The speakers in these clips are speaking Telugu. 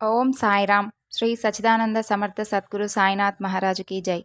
ఓం సాయిరామ్ శ్రీ సచిదానంద సమర్థ సద్గురు సాయినాథ్ మహారాజుకి జై.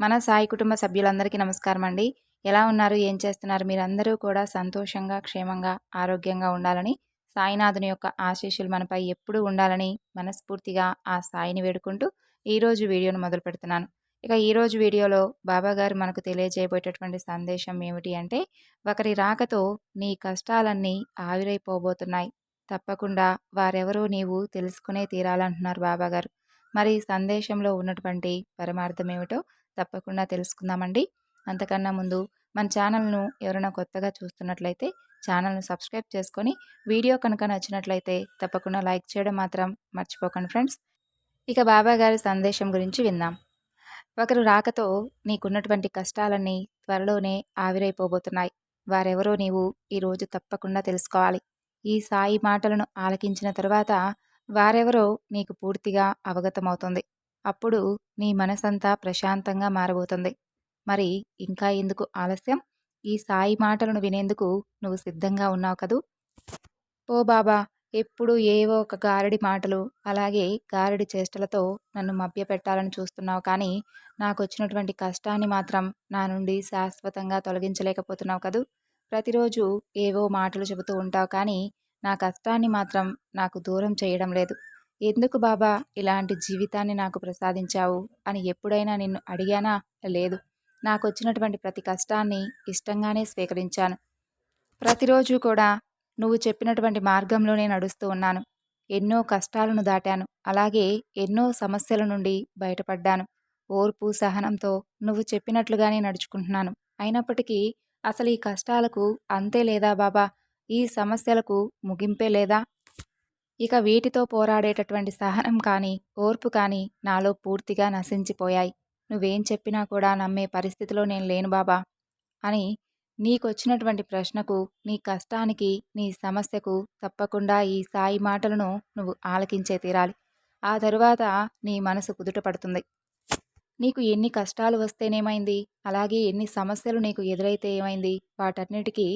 మన సాయి కుటుంబ సభ్యులందరికీ నమస్కారం అండి. ఎలా ఉన్నారు? ఏం చేస్తున్నారు? మీరందరూ కూడా సంతోషంగా క్షేమంగా ఆరోగ్యంగా ఉండాలని సాయినాథుని యొక్క ఆశీస్సులు మనపై ఎప్పుడూ ఉండాలని మనస్ఫూర్తిగా ఆ సాయిని వేడుకుంటూ ఈరోజు వీడియోను మొదలు పెడుతున్నాను. ఇక ఈరోజు వీడియోలో బాబాగారు మనకు తెలియజేయబోయేటటువంటి సందేశం ఏమిటి అంటే ఒకరి రాకతో నీ కష్టాలన్నీ ఆవిరైపోబోతున్నాయి. తప్పకుండా వారెవరో నీవు తెలుసుకునే తీరాలంటున్నారు బాబాగారు. మరి సందేశంలో ఉన్నటువంటి పరమార్థం ఏమిటో తప్పకుండా తెలుసుకుందామండి. అంతకన్నా ముందు మన ఛానల్ను ఎవరైనా కొత్తగా చూస్తున్నట్లయితే ఛానల్ను సబ్స్క్రైబ్ చేసుకొని వీడియో కనుక నచ్చినట్లయితే తప్పకుండా లైక్ చేయడం మాత్రం మర్చిపోకండి ఫ్రెండ్స్. ఇక బాబా గారి సందేశం గురించి విందాం. ఒకరు రాకతో నీకున్నటువంటి కష్టాలన్నీ త్వరలోనే ఆవిరైపోబోతున్నాయి. వారెవరో నీవు ఈరోజు తప్పకుండా తెలుసుకోవాలి. ఈ సాయి మాటలను ఆలకించిన తరువాత వారెవరో నీకు పూర్తిగా అవగతమవుతుంది. అప్పుడు నీ మనసంతా ప్రశాంతంగా మారబోతుంది. మరి ఇంకా ఎందుకు ఆలస్యం? ఈ సాయి మాటలను వినేందుకు నువ్వు సిద్ధంగా ఉన్నావు కదూ? ఓ బాబా ఎప్పుడు ఏవో ఒక గారడి మాటలు అలాగే గారడి చేష్టలతో నన్ను మభ్యపెట్టాలని చూస్తున్నావు కానీ నాకు వచ్చినటువంటి కష్టాన్ని మాత్రం నా నుండి శాశ్వతంగా తొలగించలేకపోతున్నావు కదూ? ప్రతిరోజు ఏవో మాటలు చెబుతూ ఉంటావు కానీ నా కష్టాన్ని మాత్రం నాకు దూరం చేయడం లేదు. ఎందుకు బాబా ఇలాంటి జీవితాన్ని నాకు ప్రసాదించావు అని ఎప్పుడైనా నిన్ను అడిగానా? లేదు. నాకు వచ్చినటువంటి ప్రతి కష్టాన్ని ఇష్టంగానే స్వీకరించాను. ప్రతిరోజు కూడా నువ్వు చెప్పినటువంటి మార్గంలోనే నడుస్తూ ఉన్నాను. ఎన్నో కష్టాలను దాటాను. అలాగే ఎన్నో సమస్యల నుండి బయటపడ్డాను. ఓర్పు సహనంతో నువ్వు చెప్పినట్లుగానే నడుచుకుంటున్నాను. అయినప్పటికీ అసలు ఈ కష్టాలకు అంతే లేదా బాబా? ఈ సమస్యలకు ముగింపే లేదా? ఇక వీటితో పోరాడేటటువంటి సహనం కానీ ఓర్పు కానీ నాలో పూర్తిగా నశించిపోయాయి. నువ్వేం చెప్పినా కూడా నమ్మే పరిస్థితిలో నేను లేను బాబా అని నీకొచ్చినటువంటి ప్రశ్నకు నీ కష్టానికి నీ సమస్యకు తప్పకుండా ఈ సాయి మాటలను నువ్వు ఆలకించే తీరాలి. ఆ తరువాత నీ మనసు కుదుట పడుతుంది. నీకు ఎన్ని కష్టాలు వస్తేనేమైంది? అలాగే ఎన్ని సమస్యలు నీకు ఎదురైతే ఏమైంది? వాటన్నిటికీ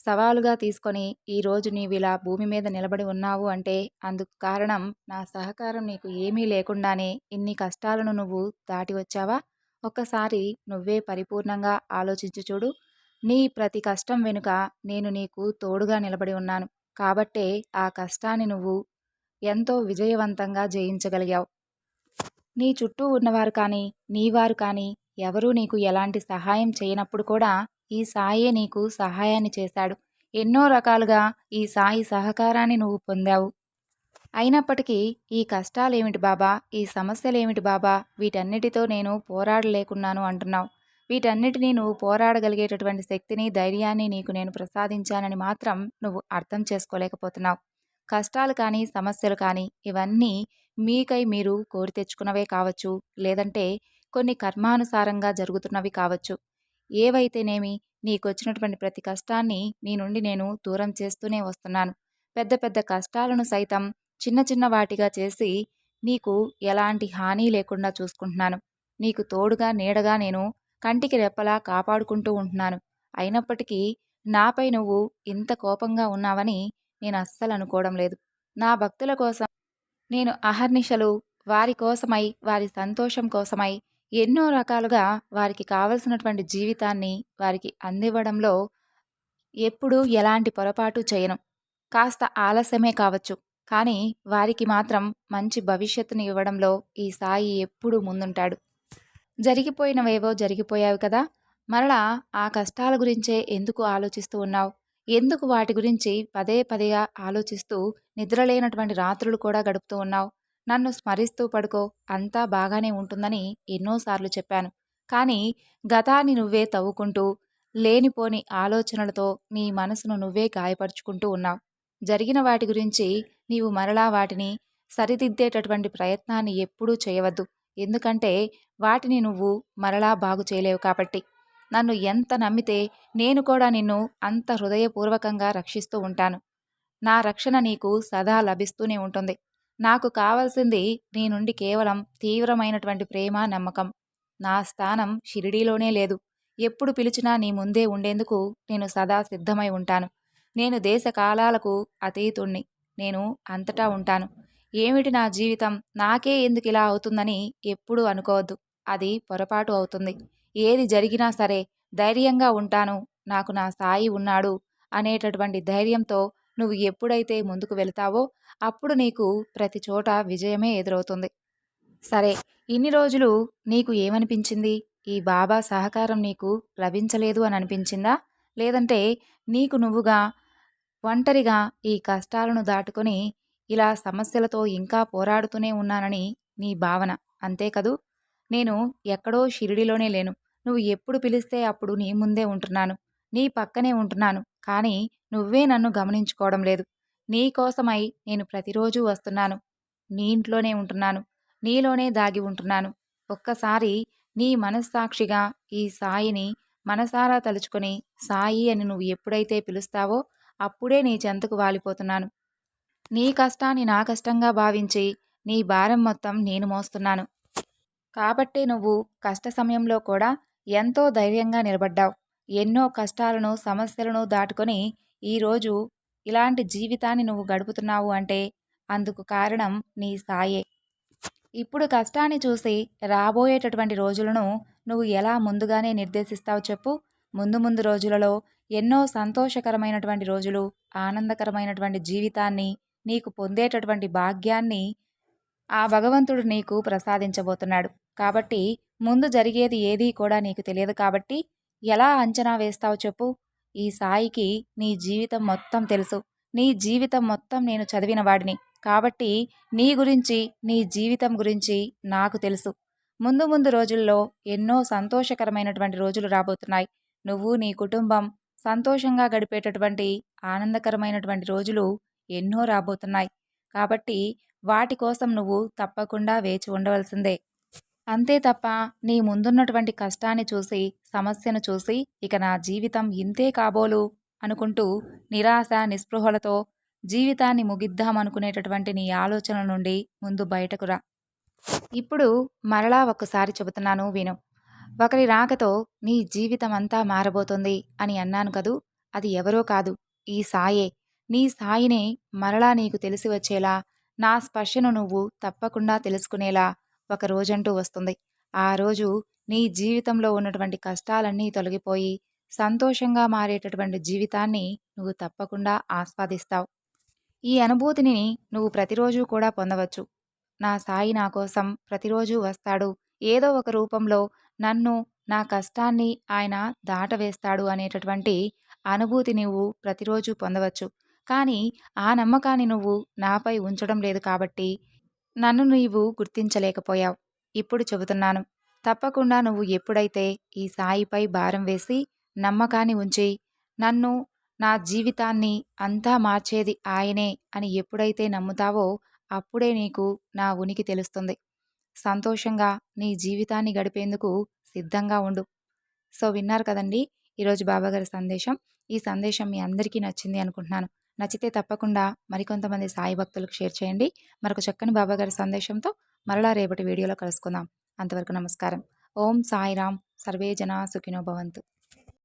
సవాలుగా తీసుకొని ఈరోజు నీవిలా భూమి మీద నిలబడి ఉన్నావు అంటే అందుకు కారణం నా సహకారం నీకు ఏమీ లేకుండానే ఇన్ని కష్టాలను నువ్వు దాటి వచ్చావా? ఒక్కసారి నువ్వే పరిపూర్ణంగా ఆలోచించు చూడు. నీ ప్రతి కష్టం వెనుక నేను నీకు తోడుగా నిలబడి ఉన్నాను. కాబట్టే ఆ కష్టాన్ని నువ్వు ఎంతో విజయవంతంగా జయించగలిగావు. నీ చుట్టూ ఉన్నవారు కానీ నీవారు కానీ ఎవరూ నీకు ఎలాంటి సహాయం చేయనప్పుడు కూడా ఈ సాయే నీకు సహాయాన్ని చేశాడు. ఎన్నో రకాలుగా ఈ సాయి సహకారాన్ని నువ్వు పొందావు. అయినప్పటికీ ఈ కష్టాలేమిటి బాబా? ఈ సమస్యలేమిటి బాబా? వీటన్నిటితో నేను పోరాడలేకున్నాను అంటున్నావు. వీటన్నిటినీ నువ్వు పోరాడగలిగేటటువంటి శక్తిని ధైర్యాన్ని నీకు నేను ప్రసాదించానని మాత్రం నువ్వు అర్థం చేసుకోలేకపోతున్నావు. కష్టాలు కానీ సమస్యలు కానీ ఇవన్నీ మీకై మీరు కోరి తెచ్చుకున్నవే కావచ్చు లేదంటే కొన్ని కర్మానుసారంగా జరుగుతున్నవి కావచ్చు. ఏవైతేనేమి నీకొచ్చినటువంటి ప్రతి కష్టాన్ని నీ నుండి నేను దూరం చేస్తూనే వస్తున్నాను. పెద్ద పెద్ద కష్టాలను సైతం చిన్న చిన్న వాటిగా చేసి నీకు ఎలాంటి హాని లేకుండా చూసుకుంటున్నాను. నీకు తోడుగా నీడగా నేను కంటికి రెప్పలా కాపాడుకుంటూ ఉంటున్నాను. అయినప్పటికీ నాపై నువ్వు ఇంత కోపంగా ఉన్నావని నేను అస్సలు అనుకోవడం లేదు. నా భక్తుల కోసం నేను అహర్నిశలు వారి కోసమై వారి సంతోషం కోసమై ఎన్నో రకాలుగా వారికి కావలసినటువంటి జీవితాన్ని వారికి అందివ్వడంలో ఎప్పుడూ ఎలాంటి పొరపాటు చేయను. కాస్త ఆలస్యమే కావచ్చు కానీ వారికి మాత్రం మంచి భవిష్యత్తుని ఇవ్వడంలో ఈ సాయి ఎప్పుడూ ముందుంటాడు. జరిగిపోయినవేవో జరిగిపోయావు కదా మరలా ఆ కష్టాల గురించే ఎందుకు ఆలోచిస్తూ ఉన్నావు? ఎందుకు వాటి గురించి పదే పదేగా ఆలోచిస్తూ నిద్రలేనటువంటి రాత్రులు కూడా గడుపుతూ ఉన్నావు? నన్ను స్మరిస్తూ పడుకో అంతా బాగానే ఉంటుందని ఎన్నోసార్లు చెప్పాను. కానీ గతాన్ని నువ్వే తవ్వుకుంటూ లేనిపోని ఆలోచనలతో నీ మనసును నువ్వే గాయపరుచుకుంటూ ఉన్నావు. జరిగిన వాటి గురించి నీవు మరలా వాటిని సరిదిద్దేటటువంటి ప్రయత్నాన్ని ఎప్పుడూ చేయవద్దు. ఎందుకంటే వాటిని నువ్వు మరలా బాగు చేయలేవు కాబట్టి. నన్ను ఎంత నమ్మితే నేను కూడా నిన్ను అంత హృదయపూర్వకంగా రక్షిస్తూ ఉంటాను. నా రక్షణ నీకు సదా లభిస్తూనే ఉంటుంది. నాకు కావాల్సింది నీ నుండి కేవలం తీవ్రమైనటువంటి ప్రేమ నమ్మకం. నా స్థానం షిరిడీలోనే లేదు. ఎప్పుడు పిలిచినా నీ ముందే ఉండేందుకు నేను సదా సిద్ధమై ఉంటాను. నేను దేశ కాలాలకు అతీతుణ్ణి. నేను అంతటా ఉంటాను. ఏమిటి నా జీవితం? నాకే ఎందుకు ఇలా అవుతుందని ఎప్పుడూ అనుకోవద్దు. అది పొరపాటు అవుతుంది. ఏది జరిగినా సరే ధైర్యంగా ఉంటాను నాకు నా సాయి ఉన్నాడు అనేటటువంటి ధైర్యంతో నువ్వు ఎప్పుడైతే ముందుకు వెళతావో అప్పుడు నీకు ప్రతి చోట విజయమే ఎదురవుతుంది. సరే ఇన్ని రోజులు నీకు ఏమనిపించింది? ఈ బాబా సహకారం నీకు లభించలేదు అని అనిపించిందా? లేదంటే నీకు నువ్వుగా ఒంటరిగా ఈ కష్టాలను దాటుకొని ఇలా సమస్యలతో ఇంకా పోరాడుతూనే ఉన్నానని నీ భావన అంతే కదూ? నేను ఎక్కడో షిరిడిలోనే లేను. నువ్వు ఎప్పుడు పిలిస్తే అప్పుడు నీ ముందే ఉంటున్నాను. నీ పక్కనే ఉంటున్నాను. కానీ నువ్వే నన్ను గమనించుకోవడం లేదు. నీ కోసమై నేను ప్రతిరోజు వస్తున్నాను. నీ ఇంట్లోనే ఉంటున్నాను. నీలోనే దాగి ఉంటున్నాను. ఒక్కసారి నీ మనస్సాక్షిగా ఈ సాయిని మనసారా తలుచుకొని సాయి అని నువ్వు ఎప్పుడైతే పిలుస్తావో అప్పుడే నీ చెంతకు వాలిపోతున్నాను. నీ కష్టాన్ని నా కష్టంగా భావించి నీ భారం మొత్తం నేను మోస్తున్నాను. కాబట్టే నువ్వు కష్ట సమయంలో కూడా ఎంతో ధైర్యంగా నిలబడ్డావు. ఎన్నో కష్టాలను సమస్యలను దాటుకొని ఈరోజు ఇలాంటి జీవితాన్ని నువ్వు గడుపుతున్నావు అంటే అందుకు కారణం నీ సాయే ఇప్పుడు కష్టాన్ని చూసి రాబోయేటటువంటి రోజులను నువ్వు ఎలా ముందుగానే నిర్దేశిస్తావు చెప్పు. ముందు ముందు రోజులలో ఎన్నో సంతోషకరమైనటువంటి రోజులు ఆనందకరమైనటువంటి జీవితాన్ని నీకు పొందేటటువంటి భాగ్యాన్ని ఆ భగవంతుడు నీకు ప్రసాదించబోతున్నాడు. కాబట్టి ముందు జరిగేది ఏదీ కూడా నీకు తెలియదు కాబట్టి ఎలా అంచనా వేస్తావు చెప్పు. ఈ సాయికి నీ జీవితం మొత్తం తెలుసు. నీ జీవితం మొత్తం నేను చదివిన వాడిని. కాబట్టి నీ గురించి నీ జీవితం గురించి నాకు తెలుసు. ముందు ముందు రోజుల్లో ఎన్నో సంతోషకరమైనటువంటి రోజులు రాబోతున్నాయి. నువ్వు నీ కుటుంబం సంతోషంగా గడిపేటటువంటి ఆనందకరమైనటువంటి రోజులు ఎన్నో రాబోతున్నాయి. కాబట్టి వాటి కోసం నువ్వు తప్పకుండా వేచి ఉండవలసిందే. అంతే తప్ప నీ ముందున్నటువంటి కష్టాన్ని చూసి సమస్యను చూసి ఇక నా జీవితం ఇంతే కాబోలు అనుకుంటూ నిరాశ నిస్పృహలతో జీవితాన్ని ముగిద్దామనుకునేటటువంటి నీ ఆలోచనల నుండి ముందు బయటకు రా. ఇప్పుడు మరలా ఒక్కసారి చెబుతున్నాను విను. ఒకరి రాకతో నీ జీవితం అంతా మారబోతుంది అని అన్నాను కదూ అది ఎవరో కాదు ఈ సాయే. నీ సాయినే మరలా నీకు తెలిసి వచ్చేలా నా స్పర్శను నువ్వు తప్పకుండా తెలుసుకునేలా ఒక రోజంటూ వస్తుంది. ఆ రోజు నీ జీవితంలో ఉన్నటువంటి కష్టాలన్నీ తొలగిపోయి సంతోషంగా మారేటటువంటి జీవితాన్ని నువ్వు తప్పకుండా ఆస్వాదిస్తావు. ఈ అనుభూతిని నువ్వు ప్రతిరోజు కూడా పొందవచ్చు. నా సాయి నా కోసం ప్రతిరోజు వస్తాడు. ఏదో ఒక రూపంలో నన్ను నా కష్టాన్ని ఆయన దాటవేస్తాడు అనేటటువంటి అనుభూతి నువ్వు ప్రతిరోజు పొందవచ్చు. కానీ ఆ నమ్మకాన్ని నువ్వు నాపై ఉంచడం లేదు కాబట్టి నన్ను నీవు గుర్తించలేకపోయావు. ఇప్పుడు చెబుతున్నాను. తప్పకుండా నువ్వు ఎప్పుడైతే ఈ సాయిపై భారం వేసి నమ్మకాన్ని ఉంచి నన్ను నా జీవితాన్ని అంతా మార్చేది ఆయనే అని ఎప్పుడైతే నమ్ముతావో అప్పుడే నీకు నా ఉనికి తెలుస్తుంది. సంతోషంగా నీ జీవితాన్ని గడిపేందుకు సిద్ధంగా ఉండు. సో విన్నారు కదండి? ఈరోజు బాబాగారి సందేశం. ఈ సందేశం మీ అందరికీ నచ్చింది అనుకుంటున్నాను. నచ్చితే తప్పకుండా మరికొంతమంది సాయి భక్తులకు షేర్ చేయండి. మరొక చక్కని బాబాగారి సందేశంతో మరలా రేపటి వీడియోలో కలుసుకుందాం. అంతవరకు నమస్కారం. ఓం సాయిరామ్ సర్వే జనా సుఖినో భవంతు.